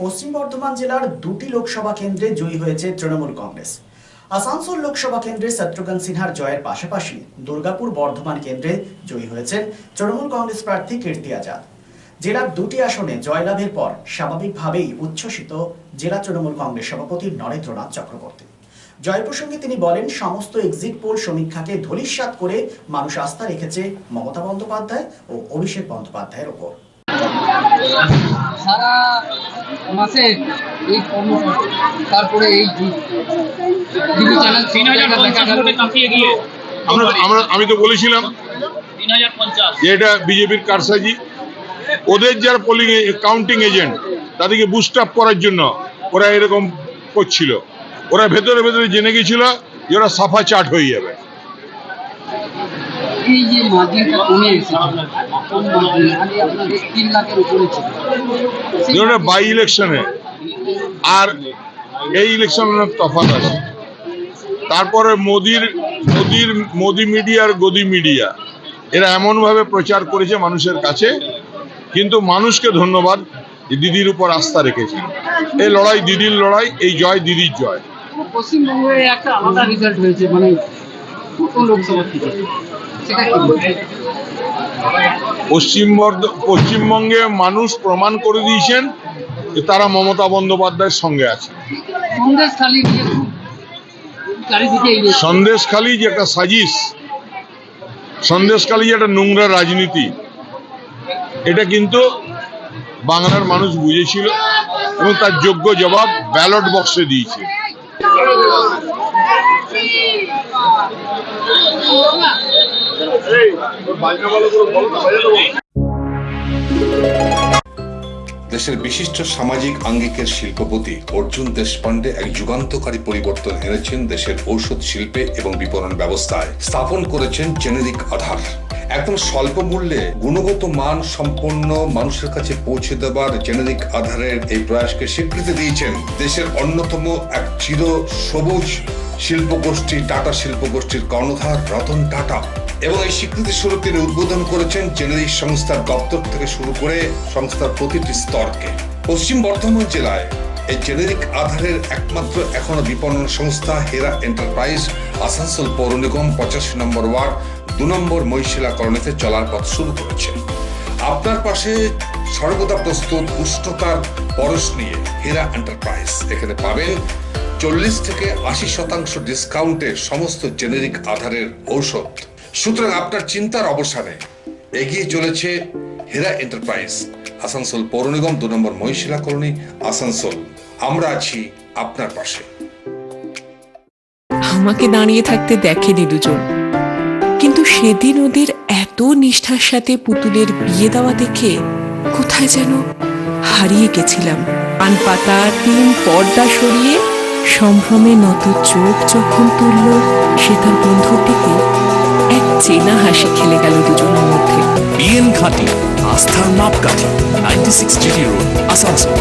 পশ্চিম বর্ধমান জেলার দুটি লোকসভা কেন্দ্রে জয়ী হয়েছে তৃণমূল কংগ্রেস। আসানসোল লোকসভা কেন্দ্রে শত্রুঘ্ন সিনহার জয়ের পাশাপাশি দুর্গাপুর বর্ধমান কেন্দ্রে জয়ী হয়েছেন তৃণমূল কংগ্রেস প্রার্থী কীর্তি আজাদ। জেলার দুটি আসনে জয়লাভের পর স্বাভাবিকভাবেই উচ্ছ্বসিত জেলা তৃণমূল কংগ্রেস সভাপতি নরেন্দ্রনাথ চক্রবর্তী। জয় প্রসঙ্গে তিনি বলেন, সমস্ত এক্সিট পোল সমীক্ষাকে ধূলিসাৎ করে মানুষ আস্থা রেখেছে মমতা বন্দ্যোপাধ্যায় ও অভিষেক বন্দ্যোপাধ্যায়ের ওপর। মাসে এই কর্মসূচি তারপরে এই টিভি চ্যানেল তিন হাজার পঞ্চাশ ভোটে কাঁপিয়ে গিয়ে আমরা আমি তো বলেছিলাম যে এটা বিজেপির কারসাজি। ওদের যারা পোলিং কাউন্টিং এজেন্ট তাদেরকে বুস্ট আপ করার জন্য ওরা এরকম করছিল। ওরা ভেতরে ভেতরে জেনে গেছিল যে ওরা সাফা চাট হয়ে যাবে। এই যে মার্জিনটা কমে এসেছে আপনাদের তিন লাখের উপরে ছিল। যেটা বাই ইলেকশনে আর এই ইলেকশনের তফাৎ আছে। তারপরে মোদির মোদির, মোদি মিডিয়া আর গদি মিডিয়া এরা এমনভাবে প্রচার করেছে মানুষের কাছে, কিন্তু মানুষকে ধন্যবাদ দিদির উপর আস্থা রেখেছে। এই লড়াই দিদির লড়াই, এই জয় দিদির জয়। পশ্চিমবঙ্গে একটা আলাদা রেজাল্ট হয়েছে মানে লোকসভা থেকে পশ্চিম পশ্চিমবঙ্গে মানুষ প্রমাণ করে দিয়েছেন যে তারা মমতা বন্দ্যোপাধ্যায়ের সঙ্গে আছে। সন্দেশখালী যে একটা সাজিশ সন্দেশখালী যে একটা নোংরা রাজনীতি এটা কিন্তু বাংলার মানুষ বুঝেছিল এবং তার যোগ্য জবাব ব্যালট বক্সে দিয়েছে। দেশের বিশিষ্ট সামাজিক আঙ্গিকের শিল্পপতি অর্জুন দেশপাণ্ডে এক যুগান্তকারী পরিবর্তন এনেছেন দেশের ঔষধ শিল্পে এবং বিপণন ব্যবস্থায় স্থাপন করেছেন জেনেরিক আধার। একদম স্বল্প মূল্যে গুণগত মান সম্পন্ন মানুষের কাছে পৌঁছে দেবার জেনেরিক আধারের এই প্রয়াসকে স্বীকৃতি দিয়েছেন দেশের অন্যতম এক চির সবুজ শিল্পগোষ্ঠী, টাটা শিল্পগোষ্ঠীর কর্ণধার রতন টাটা। এবং এই স্বীকৃতি স্বরূপ তিনি উদ্বোধন করেছেন জেনেরিক সংস্থার দপ্তর থেকে শুরু করে সংস্থার প্রতিটি স্তরকে। পশ্চিম বর্ধমান জেলায় এই জেনেরিক আধারের একমাত্র এখনও বিপণন সংস্থা হেরা এন্টারপ্রাইজ, আসানসোল পৌর নিগম পঁচাশি নম্বর ওয়ার্ড, দু নম্বর মহিশিলা কলোনিতে চলার পথ শুরু করেছে। আপনার পাশে সর্বদা প্রস্তুত উষ্ণতার পরশ নিয়ে হেরা এন্টারপ্রাইজ। এখানে পাবেন চল্লিশ থেকে আশি শতাংশ ডিসকাউন্টে সমস্ত জেনেরিক আধারের ঔষধ। সুতরাং আপনার চিন্তার অবসানে এগিয়ে চলেছে হেরা এন্টারপ্রাইজ। আসানসোল পৌর নিগম, দু নম্বর মহিশিলা কলোনি, আসানসোল। আমরা আছি আপনার পাশে। আমাকে দাঁড়িয়ে থাকতে দেখেনি দুজন। কিন্তু সেদিন ওদের এত নিষ্ঠার সাথে পুতুলের বিয়ে দেওয়া দেখে কোথায় যেন হারিয়ে গেছিলাম। পান পাতা তিন পর্দা সরিয়ে সম্ভ্রমে নত চোখ যখন তুলল, সে তার বন্ধুর দিকে এক চেনা হাসি খেলে গেল দুজনের মধ্যে। বিএন ঘাটি আস্থার মাপকাঠি ninety six GT road Asansol